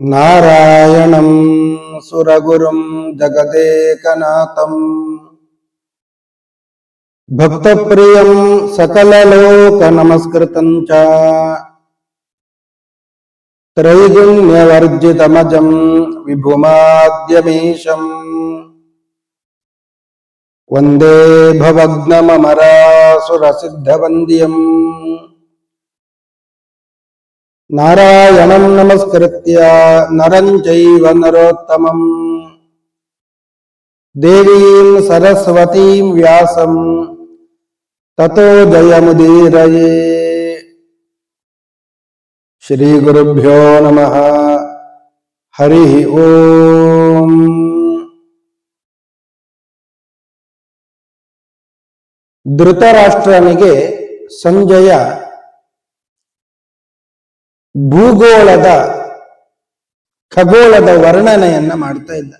నారాయణం సురగురుం జగదేకనాథం. భక్తప్రియం సకలలోక నమస్కృతం చ త్రైగుణ్యవర్జితమజం విభుమాద్యమీశం. వందే భవగ్నమరాసుర సిద్ధవంద్యం नारायणं नमस्कृत्य नरं चैव नरोत्तमम् देवीं सरस्वतीं व्यासं ततो जयमुदीरये श्रीगुरुभ्यो नमः हरिः ओम् ಧೃತರಾಷ್ಟ್ರನಿಗೆ ಸಂಜಯ ಭೂಗೋಳದ ಖಗೋಳದ ವರ್ಣನೆಯನ್ನ ಮಾಡ್ತಾ ಇಲ್ಲ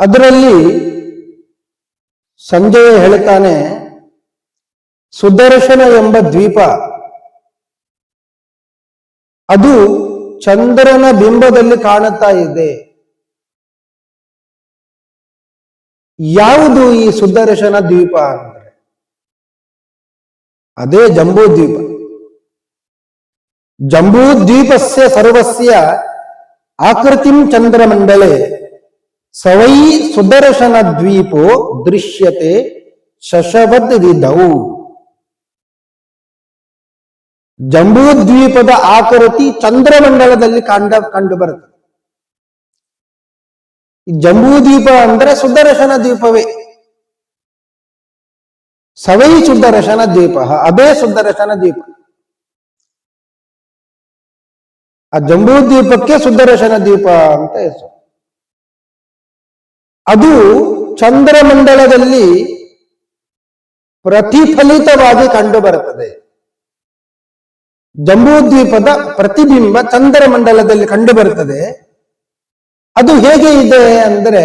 ಅದರಲ್ಲಿ ಸಂಜಯ ಹೇಳ್ತಾನೆ, ಸುದರ್ಶನ ಎಂಬ ದ್ವೀಪ, ಅದು ಚಂದ್ರನ ಬಿಂಬದಲ್ಲಿ ಕಾಣುತ್ತಾ ಇದೆ. ಯಾವುದು ಈ ಸುದರ್ಶನ ದ್ವೀಪ ಅಂದ್ರೆ? ಅದೇ ಜಂಬೂ ದ್ವೀಪ. ಜಂಬೂ ದ್ವೀಪಸ್ಯ ಸರ್ವಸ್ಯ ಆಕೃತಿಂ ಚಂದ್ರಮಂಡಳೆ ಸವೈ ಸುದರ್ಶನ ದ್ವೀಪೋ ದೃಶ್ಯತೆ ಶಶವದ್ ವಿಧೌ ಜಂಬೂ ದ್ವೀಪದ ಆಕೃತಿ ಚಂದ್ರಮಂಡಲದಲ್ಲಿ ಕಂಡ ಕಂಡು ಬರುತ್ತದೆ ಈ ಜಂಬೂ ದ್ವೀಪ ಅಂದ್ರೆ ಸುದರ್ಶನ ದ್ವೀಪವೇ ಸವೈ ಸುದರ್ಶನ ದ್ವೀಪ ಅದೇ ಸುದರ್ಶನ ದ್ವೀಪ ಆ ಜಂಬೂ ಸುದ್ದರಶನ ಸುದರ್ಶನ ದ್ವೀಪ ಅಂತ ಹೆಸರು. ಅದು ಚಂದ್ರಮಂಡಲದಲ್ಲಿ ಪ್ರತಿಫಲಿತವಾಗಿ ಕಂಡು ಬರುತ್ತದೆ ಜಂಬೂ ದ್ವೀಪದ ಪ್ರತಿಬಿಂಬ ಚಂದ್ರಮಂಡಲದಲ್ಲಿ ಕಂಡು ಬರುತ್ತದೆ ಅದು ಹೇಗೆ ಇದೆ ಅಂದ್ರೆ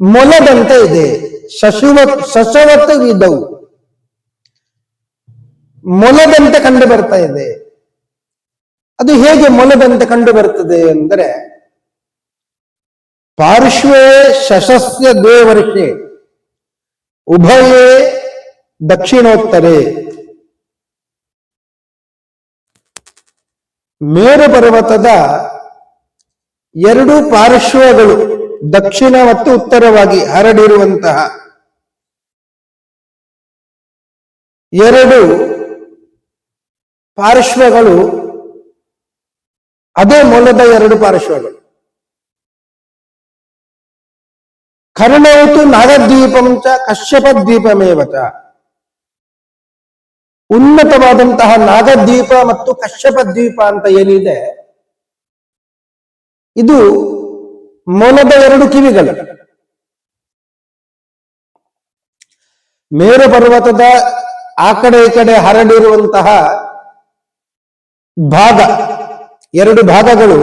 ಮೊಲದಂತೆ ಇದೆ. ಶಶುವತ್ ಶಶವತ್ ಇದ್ದವು ಮೊಲದಂತೆ ಕಂಡು ಬರ್ತಾ ಇದೆ. ಅದು ಹೇಗೆ ಮೊಲದಂತೆ ಕಂಡು ಬರ್ತದೆ ಅಂದರೆ, ಪಾರ್ಶ್ವೇ ಶಶಸ್ಯ ದೇವರ್ಷೆ ಉಭಯೇ ದಕ್ಷಿಣೋತ್ತರೆ. ಮೇರು ಪರ್ವತದ ಎರಡು ಪಾರ್ಶ್ವಗಳು ದಕ್ಷಿಣ ಮತ್ತು ಉತ್ತರವಾಗಿ ಹರಡಿರುವಂತಹ ಎರಡು ಪಾರ್ಶ್ವಗಳು, ಅದೇ ಮೂಲದ ಎರಡು ಪಾರ್ಶ್ವಗಳು. ಕರ್ಣೌತು ನಾಗದ್ವೀಪಂಚ ಕಶ್ಯಪ ದ್ವೀಪಮೇವ ಚ ಉನ್ನತವಾದಂತಹ ನಾಗದ್ವೀಪ ಮತ್ತು ಕಶ್ಯಪ ದ್ವೀಪ ಅಂತ ಏನಿದೆ? ಇದು ಮೊಲದ ಎರಡು ಕಿವಿಗಳು. ಮೇರು ಪರ್ವತದ ಆ ಕಡೆ ಈ ಕಡೆ ಹರಡಿರುವಂತಹ ಭಾಗ, ಎರಡು ಭಾಗಗಳು,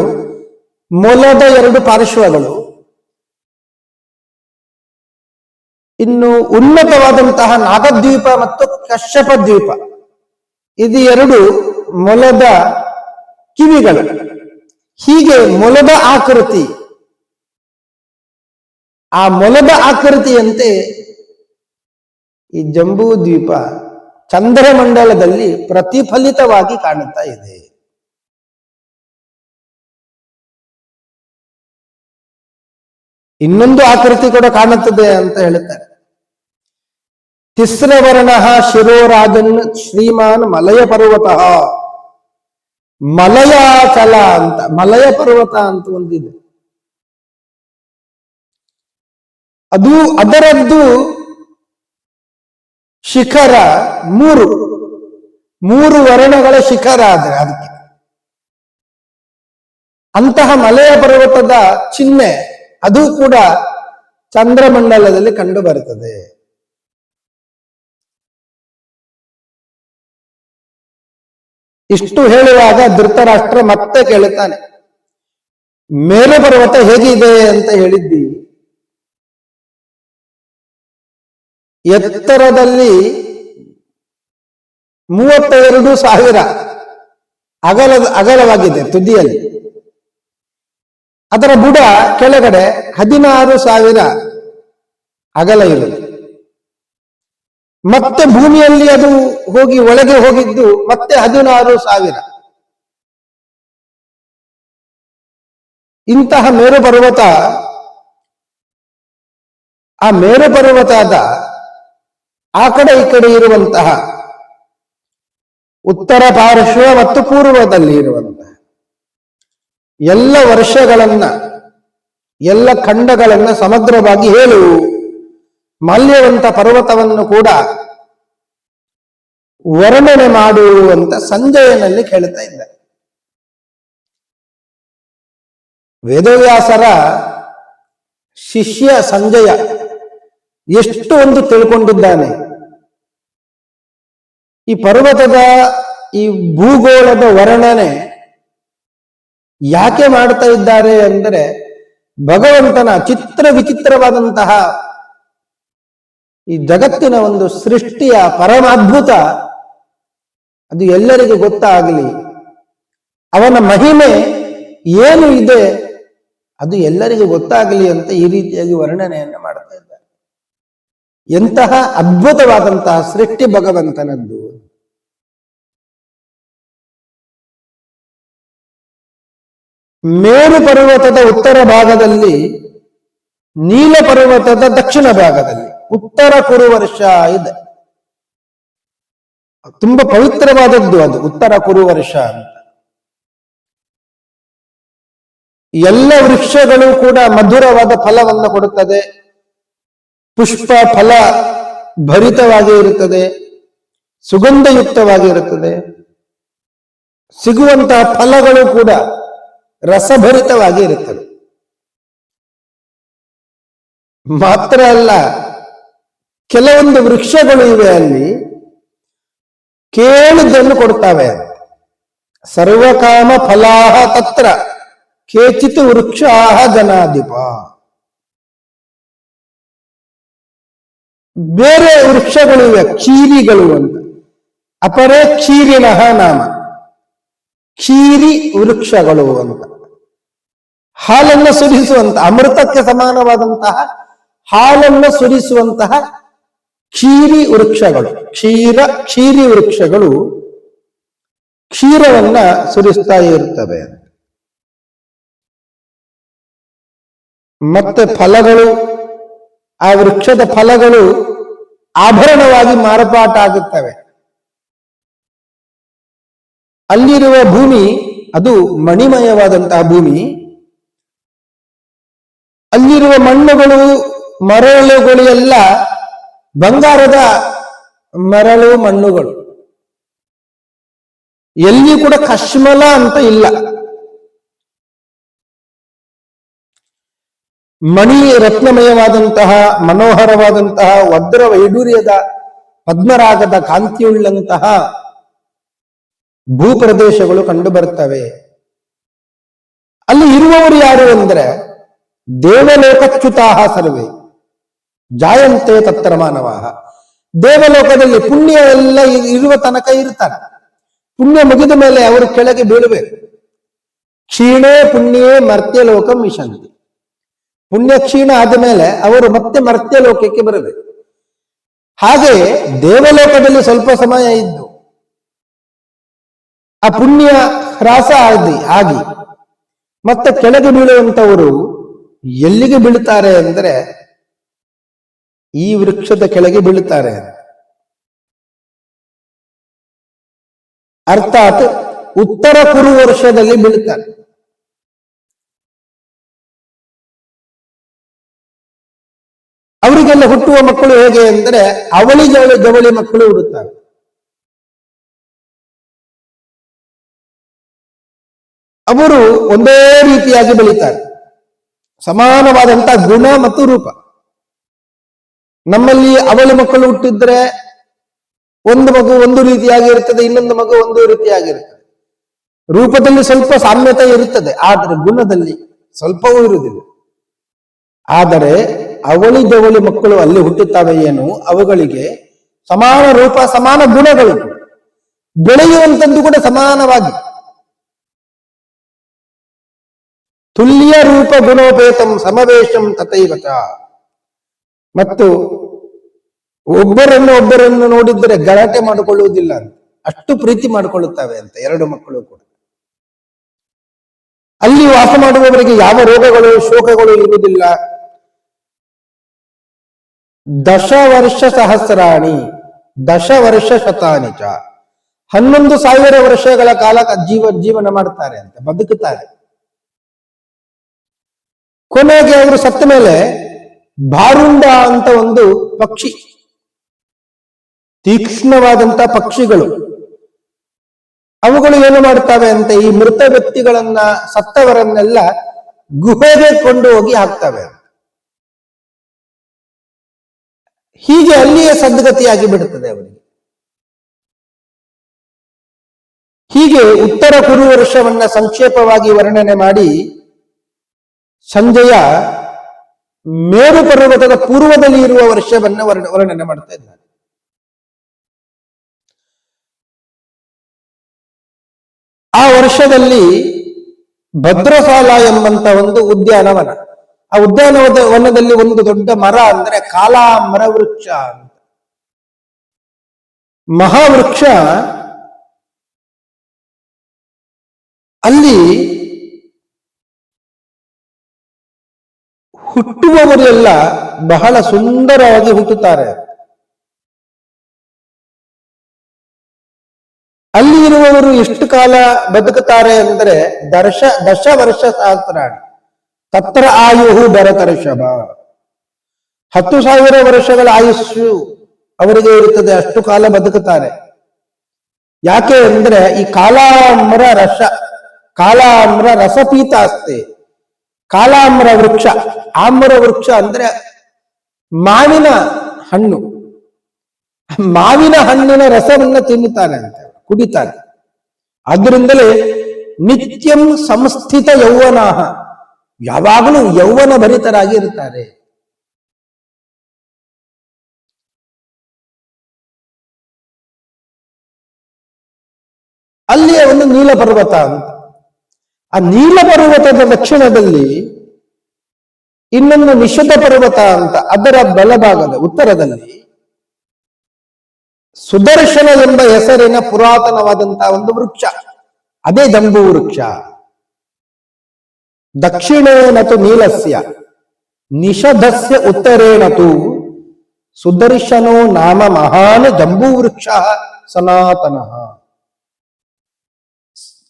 ಮೊಲದ ಎರಡು ಪಾರ್ಶ್ವಗಳು. ಇನ್ನು ಉನ್ನತವಾದಂತಹ ನಾಗದ್ವೀಪ ಮತ್ತು ಕಶ್ಯಪ ದ್ವೀಪ. ಇದು ಎರಡು ಮೊಲದ ಕಿವಿಗಳು. ಹೀಗೆ ಮೊಲದ ಆಕೃತಿ. ಆ ಮೊಲದ ಆಕೃತಿಯಂತೆ ಈ ಜಂಬೂ ದ್ವೀಪ ಚಂದ್ರಮಂಡಲದಲ್ಲಿ ಪ್ರತಿಫಲಿತವಾಗಿ ಕಾಣುತ್ತಾ ಇದೆ. ಇನ್ನೊಂದು ಆಕೃತಿ ಕೂಡ ಕಾಣುತ್ತದೆ ಅಂತ ಹೇಳುತ್ತಾರೆ. ತಿಸ್ರವರ್ಣ ಶಿರೋರಾಜನ್ ಶ್ರೀಮಾನ್ ಮಲಯ ಪರ್ವತ. ಮಲಯಾಚಲ ಅಂತ, ಮಲಯ ಪರ್ವತ ಅಂತ ಒಂದಿದೆ. ಅದು ಅದರದ್ದು ಶಿಖರ ಮೂರು ಮೂರು ವರ್ಣಗಳ ಶಿಖರ ಆದರೆ ಅದಕ್ಕೆ. ಅಂತಹ ಮಲಯ ಪರ್ವತದ ಚಿಹ್ನೆ ಅದು ಕೂಡ ಚಂದ್ರಮಂಡಲದಲ್ಲಿ ಕಂಡು ಬರುತ್ತದೆ. ಇಷ್ಟು ಹೇಳುವಾಗ ಧೃತರಾಷ್ಟ್ರ ಮತ್ತೆ ಕೇಳುತ್ತಾನೆ. ಮೇಲು ಪರ್ವತ ಹೇಗಿದೆ ಅಂತ ಹೇಳಿದ್ದಿ. ಎತ್ತರದಲ್ಲಿ ಮೂವತ್ತ ಎರಡು ಸಾವಿರ ಅಗಲದ ಅಗಲವಾಗಿದೆ ತುದಿಯಲ್ಲಿ. ಅದರ ಬುಡ ಕೆಳಗಡೆ ಹದಿನಾರು ಸಾವಿರ ಅಗಲ ಇರುವುದು. ಮತ್ತೆ ಭೂಮಿಯಲ್ಲಿ ಅದು ಹೋಗಿ ಒಳಗೆ ಹೋಗಿದ್ದು ಮತ್ತೆ ಹದಿನಾರು ಸಾವಿರ. ಇಂತಹ ಮೇರು ಪರ್ವತ ಆ ಮೇರು ಪರ್ವತದ ಆ ಕಡೆ ಈ ಕಡೆ ಇರುವಂತಹ ಉತ್ತರ ಪಾರ್ಶ್ವ ಮತ್ತು ಪೂರ್ವದಲ್ಲಿ ಇರುವಂತಹ ಎಲ್ಲ ವರ್ಷಗಳನ್ನ, ಎಲ್ಲ ಖಂಡಗಳನ್ನ ಸಮಗ್ರವಾಗಿ ಹೇಳು. ಮಾಲ್ಯವಂತ ಪರ್ವತವನ್ನು ಕೂಡ ವರ್ಣನೆ ಮಾಡುವಂತ ಸಂಜಯನಲ್ಲಿ ಕೇಳ್ತಾ ಇದ್ದಾರೆ ವೇದವ್ಯಾಸರ ಶಿಷ್ಯ ಸಂಜಯ ಎಷ್ಟು ಒಂದು ತಿಳ್ಕೊಂಡಿದ್ದಾನೆ. ಈ ಪರ್ವತದ ಈ ಭೂಗೋಳದ ವರ್ಣನೆ ಯಾಕೆ ಮಾಡ್ತಾ ಇದ್ದಾರೆ ಅಂದರೆ ಭಗವಂತನ ಚಿತ್ರ ವಿಚಿತ್ರವಾದಂತಹ ಈ ಜಗತ್ತಿನ ಒಂದು ಸೃಷ್ಟಿಯ ಪರಮಾದ್ಭುತ, ಅದು ಎಲ್ಲರಿಗೂ ಗೊತ್ತಾಗಲಿ, ಅವನ ಮಹಿಮೆ ಏನು ಇದೆ, ಅದು ಎಲ್ಲರಿಗೂ ಗೊತ್ತಾಗಲಿ ಅಂತ ಈ ರೀತಿಯಾಗಿ ವರ್ಣನೆಯನ್ನು ಮಾಡ್ತಾ ಇದ್ದಾರೆ. ಎಂತಹ ಅದ್ಭುತವಾದಂತಹ ಸೃಷ್ಟಿ ಭಗವಂತನದ್ದು. ಮೇರು ಪರ್ವತದ ಉತ್ತರ ಭಾಗದಲ್ಲಿ, ನೀಲ ಪರ್ವತದ ದಕ್ಷಿಣ ಭಾಗದಲ್ಲಿ. ಉತ್ತರ ಕುರುವರ್ಷ ಇದೆ. ತುಂಬಾ ಪವಿತ್ರವಾದದ್ದು ಅದು, ಉತ್ತರ ಕುರುವರ್ಷ ಅಂತ. ಎಲ್ಲ ವೃಕ್ಷಗಳು ಕೂಡ ಮಧುರವಾದ ಫಲವನ್ನು ಕೊಡುತ್ತದೆ. ಪುಷ್ಪ ಫಲ ಭರಿತವಾಗಿ ಇರುತ್ತದೆ, ಸುಗಂಧಯುಕ್ತವಾಗಿ ಇರುತ್ತದೆ. ಸಿಗುವಂತಹ ಫಲಗಳು ಕೂಡ ರಸಭರಿತವಾಗಿ ಇರುತ್ತವೆ. ಮಾತ್ರ ಅಲ್ಲ ಕೆಲವೊಂದು ವೃಕ್ಷಗಳು ಇವೆ ಅಲ್ಲಿ. ಕೇಳಿದ್ದನ್ನು ಕೊಡ್ತಾವೆ ಸರ್ವಕಾಮ ಫಲಾಹ ತತ್ರ. ಕೇಚಿತ್ ವೃಕ್ಷಾಹ ಜನಾಧಿಪ. ಬೇರೆ ವೃಕ್ಷಗಳು ಇವೆ ಕ್ಷೀರಿಗಳು ಅಂತ. ಅಪರೇ ಕ್ಷೀರಿಣಃ ನಾಮ. ಕ್ಷೀರಿ ವೃಕ್ಷಗಳು ಅಂತ. ಹಾಲನ್ನು ಸುರಿಸುವಂತಹ ಅಮೃತಕ್ಕೆ ಸಮಾನವಾದಂತಹ ಹಾಲನ್ನು ಸುರಿಸುವಂತಹ ಕ್ಷೀರಿ ವೃಕ್ಷಗಳು, ಕ್ಷೀರ, ಕ್ಷೀರಿ ವೃಕ್ಷಗಳು ಕ್ಷೀರವನ್ನ ಸುರಿಸ್ತಾ ಇರ್ತವೆ. ಮತ್ತೆ ಫಲಗಳು, ಆ ವೃಕ್ಷದ ಫಲಗಳು ಆಭರಣವಾಗಿ ಮಾರಪಾಟ ಆಗುತ್ತವೆ. ಅಲ್ಲಿರುವ ಭೂಮಿ, ಅದು ಮಣಿಮಯವಾದಂತಹ ಭೂಮಿ. ಅಲ್ಲಿರುವ ಮಣ್ಣುಗಳು, ಮರಳುಗಳು ಎಲ್ಲ ಬಂಗಾರದ ಮರಳು ಮಣ್ಣುಗಳು. ಎಲ್ಲಿ ಕೂಡ ಕಶ್ಮಲ ಅಂತ ಇಲ್ಲ. ಮಣಿ ರತ್ನಮಯವಾದಂತಹ, ಮನೋಹರವಾದಂತಹ, ವಜ್ರ ವೈಡೂರ್ಯದ, ಪದ್ಮರಾಗದ, ಕಾಂತಿಯುಳ್ಳಂತಹ ಭೂಪ್ರದೇಶಗಳು ಕಂಡು ಬರ್ತವೆ ಅಲ್ಲಿ ಇರುವವರು ಯಾರು ಅಂದ್ರೆ ದೇವಲೋಕಚ್ಯುತಾಹ ಸರ್ವೇ. ಜಾಯಂತೆ ತತ್ತರ ಮಾನವ ದೇವಲೋಕದಲ್ಲಿ ಪುಣ್ಯ ಎಲ್ಲ ಇರುವ ತನಕ ಇರ್ತಾರೆ ಪುಣ್ಯ ಮುಗಿದ ಮೇಲೆ ಅವರು ಕೆಳಗೆ ಬೀಳಬೇಕು. ಕ್ಷೀಣೇ ಪುಣ್ಯೇ ಮರ್ತ್ಯಲೋಕ ಮಿಷನ್ ಪುಣ್ಯ ಕ್ಷೀಣ ಆದ ಮೇಲೆ ಅವರು ಮತ್ತೆ ಮರ್ತ್ಯಲೋಕಕ್ಕೆ ಬರಬೇಕು. ಹಾಗೆ ದೇವಲೋಕದಲ್ಲಿ ಸ್ವಲ್ಪ ಸಮಯ ಇದ್ದು, ಆ ಪುಣ್ಯ ಹ್ರಾಸ ಆಗಿ ಆಗಿ, ಮತ್ತೆ ಕೆಳಗೆ ಬೀಳುವಂತವರು ಎಲ್ಲಿಗೆ ಬೀಳುತ್ತಾರೆ ಅಂದರೆ ಈ ವೃಕ್ಷದ ಕೆಳಗೆ ಬೀಳುತ್ತಾರೆ. ಅರ್ಥಾತ್ ಉತ್ತರ ಕುರು ವರ್ಷದಲ್ಲಿ ಬೀಳುತ್ತಾರೆ. ಅವರಿಗೆಲ್ಲ ಹುಟ್ಟುವ ಮಕ್ಕಳು ಹೇಗೆ ಅಂದರೆ ಅವಳಿ ಜವಳಿ ಜವಳಿ ಮಕ್ಕಳು ಹುಡುತ್ತಾರೆ ಅವರು ಒಂದೇ ರೀತಿಯಾಗಿ ಬೆಳೀತಾರೆ. ಸಮಾನವಾದಂತಹ ಗುಣ ಮತ್ತು ರೂಪ. ನಮ್ಮಲ್ಲಿ ಅವಳಿ ಮಕ್ಕಳು ಹುಟ್ಟಿದ್ರೆ ಒಂದು ಮಗು ಒಂದು ರೀತಿಯಾಗಿ ಇರ್ತದೆ, ಇನ್ನೊಂದು ಮಗು ಒಂದು ರೀತಿಯಾಗಿರುತ್ತದೆ ರೂಪದಲ್ಲಿ ಸ್ವಲ್ಪ ಸಾಮ್ಯತೆ ಇರುತ್ತದೆ, ಆದರೆ ಗುಣದಲ್ಲಿ ಸ್ವಲ್ಪವೂ ಇರುವುದಿಲ್ಲ. ಆದರೆ ಅವಳಿ ಜವಳಿ ಮಕ್ಕಳು ಅಲ್ಲಿ ಹುಟ್ಟುತ್ತವೆ ಏನು? ಅವುಗಳಿಗೆ ಸಮಾನ ರೂಪ, ಸಮಾನ ಗುಣಗಳು ಬೆಳೆಯುವಂಥದ್ದು ಕೂಡ ಸಮಾನವಾಗಿ. ತುಲ್ಯ ರೂಪ ಗುಣೋಪೇತಂ ಸಮವೇಶಂ ತಥೈವಚ. ಮತ್ತು ಒಬ್ಬರನ್ನು ಒಬ್ಬರನ್ನು ನೋಡಿದರೆ ಗಲಾಟೆ ಮಾಡಿಕೊಳ್ಳುವುದಿಲ್ಲ ಅಂತ. ಅಷ್ಟು ಪ್ರೀತಿ ಮಾಡಿಕೊಳ್ಳುತ್ತವೆ ಅಂತ ಎರಡು ಮಕ್ಕಳು ಕೂಡ. ಅಲ್ಲಿ ವಾಸ ಮಾಡುವವರಿಗೆ ಯಾವ ರೋಗಗಳು, ಶೋಕಗಳು ಇರುವುದಿಲ್ಲ. ದಶ ವರ್ಷ ಸಹಸ್ರಾಣಿ ದಶ ವರ್ಷ ಶತಾನಿಚ ಹನ್ನೊಂದು ಸಾವಿರ ವರ್ಷಗಳ ಕಾಲ ಜೀವ, ಜೀವನ ಮಾಡ್ತಾರೆ ಅಂತ, ಬದುಕುತ್ತಾರೆ. ಕೊನೆಗೆ ಅವರು ಸತ್ತ ಮೇಲೆ ಭಾರುಂಡ ಅಂತ ಒಂದು ಪಕ್ಷಿ. ತೀಕ್ಷ್ಣವಾದಂತ ಪಕ್ಷಿಗಳು. ಅವುಗಳು ಏನು ಮಾಡ್ತವೆ ಅಂತ ಈ ಮೃತ ವ್ಯಕ್ತಿಗಳನ್ನ ಸತ್ತವರನ್ನೆಲ್ಲ ಗುಹೆಗೆ ಕೊಂಡು ಹೋಗಿ ಹಾಕ್ತವೆ ಹೀಗೆ ಅಲ್ಲಿಯೇ ಸದ್ಗತಿಯಾಗಿ ಬಿಡುತ್ತದೆ ಅವರಿಗೆ. ಹೀಗೆ ಉತ್ತರ ಕುರು ವರ್ಷವನ್ನ ಸಂಕ್ಷೇಪವಾಗಿ ವರ್ಣನೆ ಮಾಡಿ ಸಂಜಯ ಮೇರು ಪರ್ವತದ ಪೂರ್ವದಲ್ಲಿ ಇರುವ ವರ್ಷವನ್ನ ವರ್ಣ- ವರ್ಣನೆ ಮಾಡ್ತಾ ಇದ್ದಾರೆ. ಆ ವರ್ಷದಲ್ಲಿ ಭದ್ರಸಾಲ ಎಂಬಂತ ಒಂದು ಉದ್ಯಾನವನ. ಆ ಉದ್ಯಾನವನದಲ್ಲಿ ಒಂದು ದೊಡ್ಡ ಮರ ಅಂದ್ರೆ ಕಾಲಾಮರ ವೃಕ್ಷ ಅಂತ. ಮಹಾವೃಕ್ಷ ಅಲ್ಲಿ ಹುಟ್ಟುವವರೆಲ್ಲ ಬಹಳ ಸುಂದರವಾಗಿ ಹುಟ್ಟುತ್ತಾರೆ. ಅಲ್ಲಿ ಇರುವವರು ಎಷ್ಟು ಕಾಲ ಬದುಕುತ್ತಾರೆ ಅಂದರೆ ದರ್ಶ, ದಶ ವರ್ಷ ಸಹಸ್ರಾಣಿ ತತ್ರ ಆಯುಹು ಭರತರ್ಷಭ ಹತ್ತು ಸಾವಿರ ವರ್ಷಗಳ ಆಯುಷ್ಯು ಅವರಿಗೆ ಇರುತ್ತದೆ, ಅಷ್ಟು ಕಾಲ ಬದುಕುತ್ತಾರೆ. ಯಾಕೆ ಅಂದ್ರೆ ಈ ಕಾಲಾಮ್ರ ರಸ, ಕಾಲಾಮ್ರ ರಸಪೀತ ಅಸ್ತೆ. ಕಾಲಾಮ್ರ ವೃಕ್ಷ. ಆಮ್ರ ವೃಕ್ಷ ಅಂದ್ರೆ ಮಾವಿನ ಹಣ್ಣು. ಮಾವಿನ ಹಣ್ಣಿನ ರಸವನ್ನ ತಿನ್ನುತ್ತಾನೆ ಅಂತ ಕುಡಿತಾನೆ ಆದ್ರಿಂದಲೇ ನಿತ್ಯಂ ಸಂಸ್ಥಿತ ಯೌವನಾಹ. ಯಾವಾಗಲೂ ಯೌವನ ಭರಿತರಾಗಿ ಇರುತ್ತಾರೆ ಅಲ್ಲಿಯ ಒಂದು ನೀಲ ಪರ್ವತ ಅಂತ. ಆ ನೀಲ ಪರ್ವತದ ದಕ್ಷಿಣದಲ್ಲಿ ಇನ್ನೊಂದು ನಿಷಧ ಪರ್ವತ ಅಂತ ಅದರ ಬಲಭಾಗದ ಉತ್ತರದಲ್ಲಿ ಸುದರ್ಶನ ಎಂಬ ಹೆಸರಿನ ಪುರಾತನವಾದಂತಹ ಒಂದು ವೃಕ್ಷ. ಅದೇ ಜಂಬೂ ವೃಕ್ಷ. ದಕ್ಷಿಣೇನತು ನೀಲಸ್ಯ, ನಿಷಧಸ್ಯ ಉತ್ತರೇಣತು ಸುದರ್ಶನೋ ನಾಮ ಮಹಾನ್ ಜಂಬೂ ವೃಕ್ಷ ಸನಾತನ.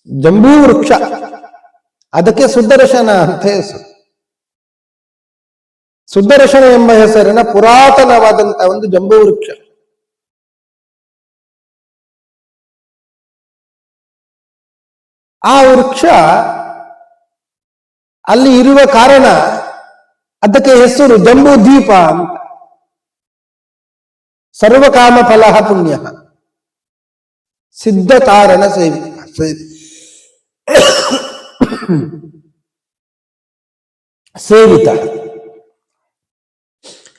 ಜಂಬೂ ವೃಕ್ಷ. ಅದಕ್ಕೆ ಸುದರ್ಶನ ಅಂತ ಹೆಸರು. ಸುದರ್ಶನ ಎಂಬ ಹೆಸರಿನ ಪುರಾತನವಾದಂತಹ ಒಂದು ಜಂಬೂ ವೃಕ್ಷ. ಆ ವೃಕ್ಷ ಅಲ್ಲಿ ಇರುವ ಕಾರಣ ಅದಕ್ಕೆ ಹೆಸರು ಜಂಬೂ ದ್ವೀಪ ಅಂತ. ಸರ್ವಕಾಮ ಫಲ ಪುಣ್ಯ. ಸಿದ್ಧ ಕಾರಣ ಸೇವಿ. ಸೇವಿತ.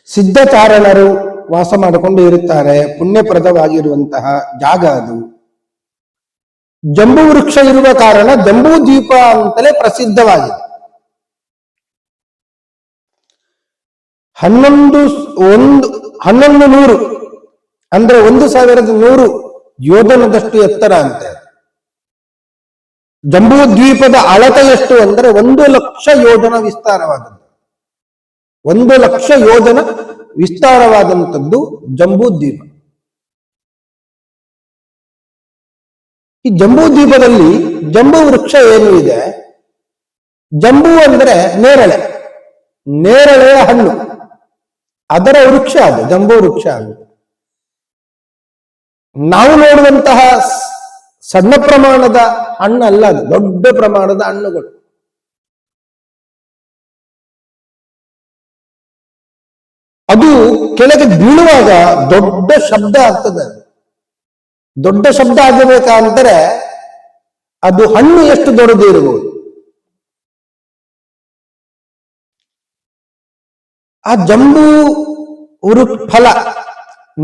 ಸಿದ್ಧಚಾರಣರು ವಾಸ ಮಾಡಿಕೊಂಡು ಇರುತ್ತಾರೆ, ಪುಣ್ಯಪ್ರದವಾಗಿರುವಂತಹ ಜಾಗ ಅದು. ಜಂಬು ವೃಕ್ಷ ಇರುವ ಕಾರಣ ಜಂಬೂ ದ್ವೀಪ ಅಂತಲೇ ಪ್ರಸಿದ್ಧವಾಗಿದೆ. ಹನ್ನೊಂದು ಒಂದು, ಹನ್ನೊಂದು ನೂರು, ಅಂದ್ರೆ ಒಂದು ಸಾವಿರದ ನೂರು ಯೋಧನದಷ್ಟು ಎತ್ತರ ಅಂತೆ ಜಂಬೂ ದ್ವೀಪದ ಅಳತೆ ಎಷ್ಟು ಅಂದರೆ ಒಂದು ಲಕ್ಷ ಯೋಜನ ವಿಸ್ತಾರವಾದದ್ದು. ಒಂದು ಲಕ್ಷ ಯೋಜನ ವಿಸ್ತಾರವಾದಂಥದ್ದು ಜಂಬೂ ದ್ವೀಪ ಈ ಜಂಬೂ ದ್ವೀಪದಲ್ಲಿ ಜಂಬೂ ವೃಕ್ಷ ಏನು ಇದೆ? ಜಂಬೂ ಅಂದ್ರೆ ನೇರಳೆ. ನೇರಳೆಯ ಹಣ್ಣು. ಅದರ ವೃಕ್ಷ ಅದು, ಜಂಬೂ ವೃಕ್ಷ ಅದು. ನಾವು ನೋಡುವಂತಹ ಸಣ್ಣ ಪ್ರಮಾಣದ ಹಣ್ಣಲ್ಲ ಅದು ದೊಡ್ಡ ಪ್ರಮಾಣದ ಹಣ್ಣುಗಳು ಅದು ಕೆಳಗೆ ಬೀಳುವಾಗ ದೊಡ್ಡ ಶಬ್ದ ಆಗ್ತದೆ. ದೊಡ್ಡ ಶಬ್ದ ಆಗಬೇಕಂದ್ರೆ ಅದು ಹಣ್ಣು ಎಷ್ಟು ದೊಡ್ಡದು ಇರಬಹುದು ಆ ಜಂಬೂ ಉರು ಫಲ,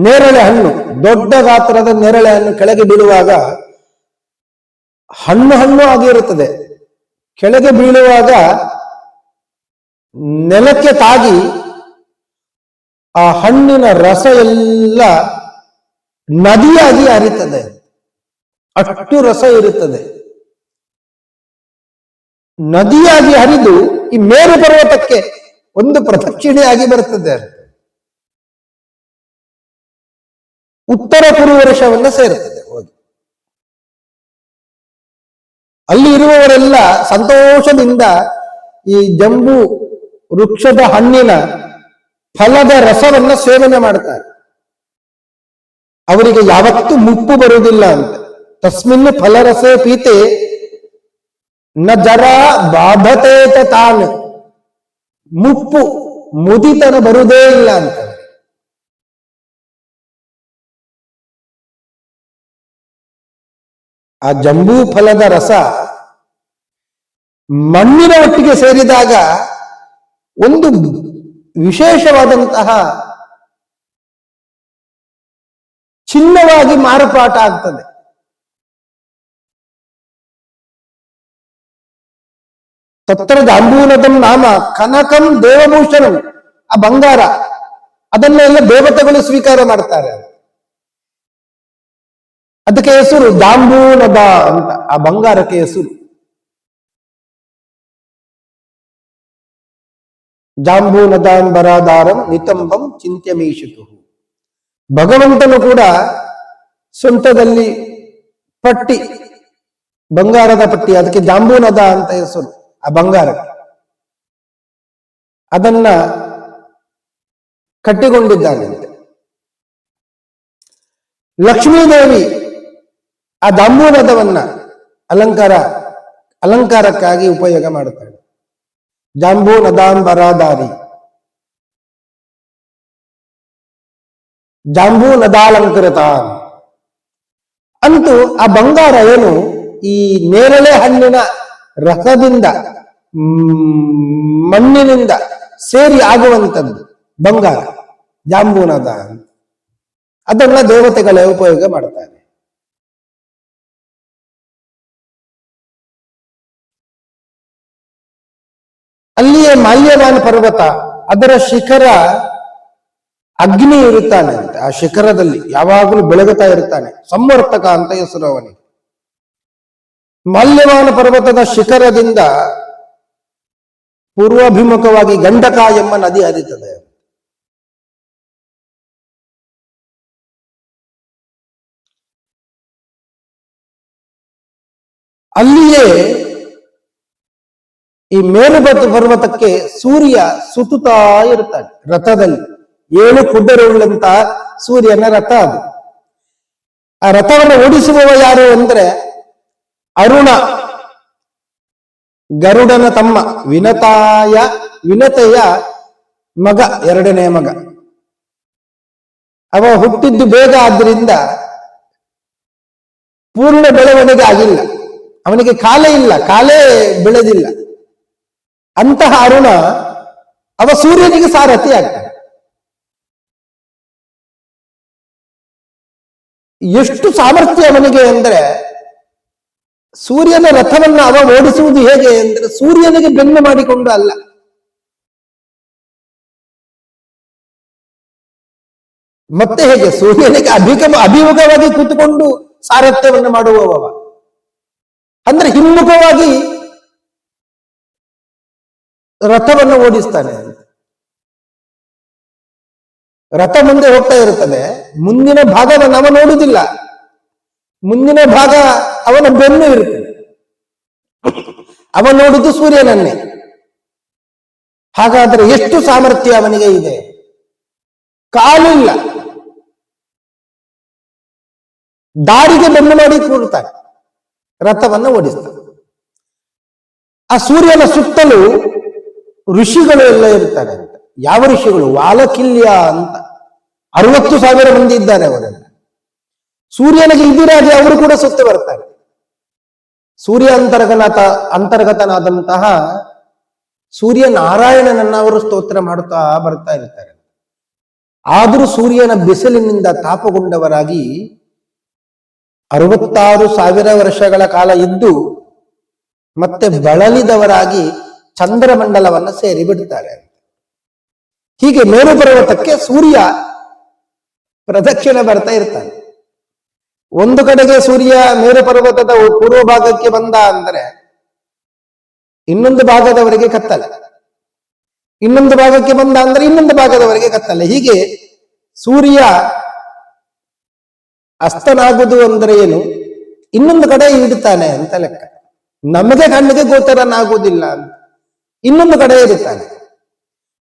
ನೇರಳೆ ಹಣ್ಣು, ದೊಡ್ಡ ಗಾತ್ರದ ನೇರಳೆ ಹಣ್ಣು ಕೆಳಗೆ ಬೀಳುವಾಗ ಹಣ್ಣು ಹಣ್ಣು ಆಗಿರುತ್ತದೆ ಕೆಳಗೆ ಬೀಳುವಾಗ ನೆಲಕ್ಕೆ ತಾಗಿ ಆ ಹಣ್ಣಿನ ರಸ ಎಲ್ಲ ನದಿಯಾಗಿ ಹರಿತದೆ. ಅಷ್ಟು ರಸ ಇರುತ್ತದೆ. ನದಿಯಾಗಿ ಹರಿದು ಈ ಮೇರು ಪರ್ವತಕ್ಕೆ ಒಂದು ಪ್ರದಕ್ಷಿಣೆಯಾಗಿ ಬರುತ್ತದೆ. ಉತ್ತರ ಪೂರ್ವ ಪುರುವರ್ಷವನ್ನ ಸೇರುತ್ತದೆ. ಹೋಗಿ. ಅಲ್ಲಿ ಇರುವವರೆಲ್ಲ ಸಂತೋಷದಿಂದ ಈ ಜಂಬು ವೃಕ್ಷದ ಹಣ್ಣಿನ ಫಲದ ರಸವನ್ನ ಸೇವನೆ ಮಾಡ್ತಾರೆ. ಅವರಿಗೆ ಯಾವತ್ತೂ ಮುಪ್ಪು ಬರುವುದಿಲ್ಲ ಅಂತ. ತಸ್ಮಿನ್ ಫಲರಸೇ ಪೀತೆ, ನ ಜರ ಬಾಧತೆ ತಾನು ತಾನ್. ಮುಪ್ಪು ಮುದಿತನ ಬರುವುದೇ ಇಲ್ಲ ಅಂತ. ಆ ಜಂಬೂ ಫಲದ ರಸ ಮಣ್ಣಿನ ಒಟ್ಟಿಗೆ ಸೇರಿದಾಗ ಒಂದು ವಿಶೇಷವಾದಂತಹ ಚಿನ್ನವಾಗಿ ಮಾರುಪಾಟ ಆಗ್ತದೆ. ತತ್ರ ಜಾಂಬೂನದಂ ನಾಮ ಕನಕಂ ದೇವಭೂಷಣಂ, ಆ ಬಂಗಾರ, ಅದನ್ನೆಲ್ಲ ದೇವತೆಗಳು ಸ್ವೀಕಾರ ಮಾಡ್ತಾರೆ. ಅದಕ್ಕೆ ಹೆಸರು ಜಾಂಬೂನದ ಅಂತ, ಆ ಬಂಗಾರಕ್ಕೆ ಹೆಸರು. ಜಾಂಬೂನದಾಂಬರಾಧಾರಂ ನಿತಂಬಂ ಚಿಂತ್ಯಮೀಶಿತು ಭಗವಂತನು ಕೂಡ ಸ್ವಂತದಲ್ಲಿ ಪಟ್ಟಿ, ಬಂಗಾರದ ಪಟ್ಟಿ, ಅದಕ್ಕೆ ಜಾಂಬೂನದ ಅಂತ ಹೆಸರು, ಆ ಬಂಗಾರ ಅದನ್ನ ಕಟ್ಟಿಕೊಂಡಿದ್ದಾನಂತೆ ಲಕ್ಷ್ಮೀದೇವಿ ಆ ಜಾಂಬೂನದವನ್ನ ಅಲಂಕಾರ, ಅಲಂಕಾರಕ್ಕಾಗಿ ಉಪಯೋಗ ಮಾಡುತ್ತಾಳೆ ಜಾಂಬೂ ನದಾಂಬರಾದಾರಿ ಜಾಂಬೂ ನದಾಲಂಕೃತ ಅಂತೂ ಆ ಬಂಗಾರ ಏನು? ಈ ನೇರಳೆ ಹಣ್ಣಿನ ರಸದಿಂದ ಮಣ್ಣಿನಿಂದ ಸೇರಿ ಆಗುವಂಥದ್ದು ಬಂಗಾರ ಜಾಂಬೂನದ ಅದನ್ನ ದೇವತೆಗಳೇ ಉಪಯೋಗ ಮಾಡ್ತಾರೆ. ಮಾಲ್ಯವಾನ್ ಪರ್ವತ, ಅದರ ಶಿಖರ ಅಗ್ನಿ ಇರುತ್ತಾನೆ ಅಂತ. ಆ ಶಿಖರದಲ್ಲಿ ಯಾವಾಗಲೂ ಬೆಳಗುತ್ತಾ ಇರುತ್ತಾನೆ. ಸಂವರ್ತಕ ಅಂತ ಹೆಸರು ಅವನಿಗೆ. ಮಾಲ್ಯವಾನ ಪರ್ವತದ ಶಿಖರದಿಂದ ಪೂರ್ವಾಭಿಮುಖವಾಗಿ ಗಂಡಕ ಎಂಬ ನದಿ ಹರಿತದೆ ಅಲ್ಲಿಯೇ ಈ ಮೇಲುಬತ್ತು ಪರ್ವತಕ್ಕೆ ಸೂರ್ಯ ಸುತ್ತುತ್ತಾ ಇರುತ್ತಾನೆ ರಥದಲ್ಲಿ. ಏಳು ಕುಡ್ಡರುಗಳಂತ ಸೂರ್ಯನ ರಥ ಅದು. ಆ ರಥವನ್ನು ಓಡಿಸುವವ ಯಾರು ಅಂದ್ರೆ ಅರುಣ, ಗರುಡನ ತಮ್ಮ, ವಿನತಾಯ, ವಿನತೆಯ ಮಗ, ಎರಡನೇ ಮಗ. ಅವ ಹುಟ್ಟಿದ್ದು ಬೇಗ ಆದ್ರಿಂದ ಪೂರ್ಣ ಬೆಳವಣಿಗೆ ಆಗಿಲ್ಲ. ಅವನಿಗೆ ಕಾಲೇ ಇಲ್ಲ, ಕಾಲೇ ಬೆಳೆದಿಲ್ಲ. ಅಂತಹ ಅರುಣ ಅವ ಸೂರ್ಯನಿಗೆ ಸಾರಥಿ ಆಗ್ತಾನೆ. ಎಷ್ಟು ಸಾಮರ್ಥ್ಯ ಅವನಿಗೆ ಅಂದ್ರೆ ಸೂರ್ಯನ ರಥವನ್ನ ಅವ ಓಡಿಸುವುದು ಹೇಗೆ ಅಂದ್ರೆ ಸೂರ್ಯನಿಗೆ ಬೆನ್ನು ಮಾಡಿಕೊಂಡು ಅಲ್ಲ. ಮತ್ತೆ ಹೇಗೆ ಸೂರ್ಯನಿಗೆ ಅಭಿಕ, ಅಭಿಮುಖವಾಗಿ ಕೂತುಕೊಂಡು ಸಾರಥ್ಯವನ್ನು ಮಾಡುವವ ಅಂದ್ರೆ ಹಿಮ್ಮುಖವಾಗಿ ರಥವನ್ನು ಓಡಿಸ್ತಾನೆ. ರಥ ಮುಂದೆ ಹೋಗ್ತಾ ಇರುತ್ತದೆ ಮುಂದಿನ ಭಾಗವನ್ನು ಅವ ನೋಡುವುದಿಲ್ಲ. ಮುಂದಿನ ಭಾಗ ಅವನ ಬೆನ್ನು ಇರುತ್ತದೆ ಅವ ನೋಡುದು ಸೂರ್ಯನನ್ನೇ. ಹಾಗಾದ್ರೆ ಎಷ್ಟು ಸಾಮರ್ಥ್ಯ ಅವನಿಗೆ ಇದೆ? ಕಾಲು ಇಲ್ಲ. ದಾರಿಗೆ ಬೆನ್ನು ಮಾಡಿ ಕೂಡ್ತಾನೆ ರಥವನ್ನು ಓಡಿಸ್ತಾನೆ. ಆ ಸೂರ್ಯನ ಸುತ್ತಲೂ ಋಷಿಗಳು ಎಲ್ಲ ಇರ್ತಾರೆ ಅಂತ. ಯಾವ ಋಷಿಗಳು? ವಾಲಕಿಲ್ಯ ಅಂತ. ಅರವತ್ತು ಸಾವಿರ ಮಂದಿ ಇದ್ದಾರೆ ಅವರೆಲ್ಲ. ಸೂರ್ಯನಿಗೆ ಇದಿರಾಗಿ ಅವರು ಕೂಡ ಸುತ್ತ ಬರ್ತಾರೆ. ಸೂರ್ಯ ಅಂತರ್ಗತ ಅಂತರ್ಗತನಾದಂತಹ ಸೂರ್ಯ ನಾರಾಯಣನನ್ನ ಅವರು ಸ್ತೋತ್ರ ಮಾಡುತ್ತಾ ಬರ್ತಾ ಇರ್ತಾರೆ. ಆದರೂ ಸೂರ್ಯನ ಬಿಸಿಲಿನಿಂದ ತಾಪಗೊಂಡವರಾಗಿ ಅರವತ್ತಾರು ಸಾವಿರ ವರ್ಷಗಳ ಕಾಲ ಇದ್ದು ಮತ್ತೆ ಬಳಲಿದವರಾಗಿ ಚಂದ್ರಮಂಡಲವನ್ನ ಸೇರಿ ಬಿಡ್ತಾರೆ ಹೀಗೆ ಮೇರು ಪರ್ವತಕ್ಕೆ ಸೂರ್ಯ ಪ್ರದಕ್ಷಿಣೆ ಬರ್ತಾ ಇರ್ತಾನೆ. ಒಂದು ಕಡೆಗೆ ಸೂರ್ಯ ಮೇರು ಪರ್ವತದ ಪೂರ್ವ ಭಾಗಕ್ಕೆ ಬಂದ ಅಂದ್ರೆ ಇನ್ನೊಂದು ಭಾಗದವರೆಗೆ ಕತ್ತಲೆ. ಇನ್ನೊಂದು ಭಾಗಕ್ಕೆ ಬಂದ ಅಂದ್ರೆ ಇನ್ನೊಂದು ಭಾಗದವರೆಗೆ ಕತ್ತಲೆ. ಹೀಗೆ ಸೂರ್ಯ ಅಸ್ತನಾಗುವುದು ಅಂದ್ರೆ ಏನು? ಇನ್ನೊಂದು ಕಡೆ ಇಡ್ತಾನೆ ಅಂತ ಲೆಕ್ಕ. ನಮಗೆ ಕಣ್ಣಿಗೆ ಗೋಚರನಾಗುವುದಿಲ್ಲ ಅಂತ. ಇನ್ನೊಂದು ಕಡೆ ಇರುತ್ತಾನೆ.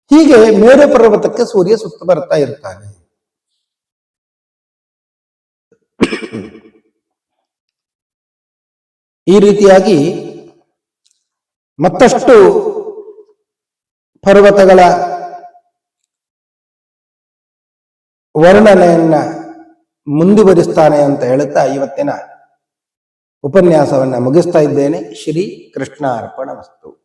ಹೀಗೆ ಮೇರೆ ಪರ್ವತಕ್ಕೆ ಸೂರ್ಯ ಸುತ್ತ ಬರ್ತಾ ಇರ್ತಾನೆ. ಈ ರೀತಿಯಾಗಿ ಮತ್ತಷ್ಟು ಪರ್ವತಗಳ ವರ್ಣನೆಯನ್ನ ಮುಂದುವರಿಸ್ತಾನೆ ಅಂತ ಹೇಳುತ್ತಾ ಇವತ್ತಿನ ಉಪನ್ಯಾಸವನ್ನ ಮುಗಿಸ್ತಾ ಇದ್ದೇನೆ. ಶ್ರೀ ಕೃಷ್ಣ ಅರ್ಪಣ ವಸ್ತು.